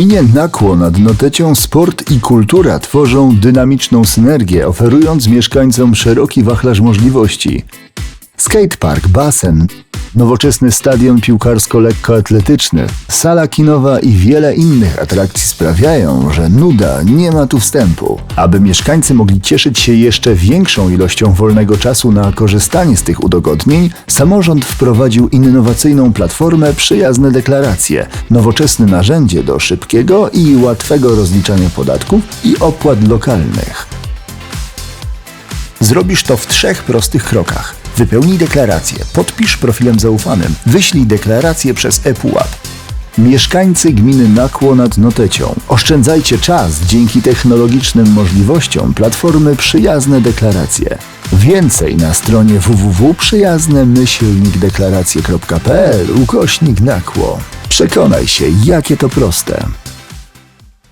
gminie Nakło nad Notecią sport i kultura tworzą dynamiczną synergię, oferując mieszkańcom szeroki wachlarz możliwości. Skatepark, basen, nowoczesny stadion piłkarsko-lekkoatletyczny, sala kinowa i wiele innych atrakcji sprawiają, że nuda nie ma tu wstępu. Aby mieszkańcy mogli cieszyć się jeszcze większą ilością wolnego czasu na korzystanie z tych udogodnień, samorząd wprowadził innowacyjną platformę Przyjazne Deklaracje, nowoczesne narzędzie do szybkiego i łatwego rozliczania podatków i opłat lokalnych. Zrobisz to w trzech prostych krokach. Wypełnij deklarację, podpisz profilem zaufanym, wyślij deklarację przez ePUAP. Mieszkańcy gminy Nakło nad Notecią, oszczędzajcie czas dzięki technologicznym możliwościom platformy Przyjazne Deklaracje. Więcej na stronie www.przyjazne-deklaracje.pl ukośnik Nakło. Przekonaj się, jakie to proste.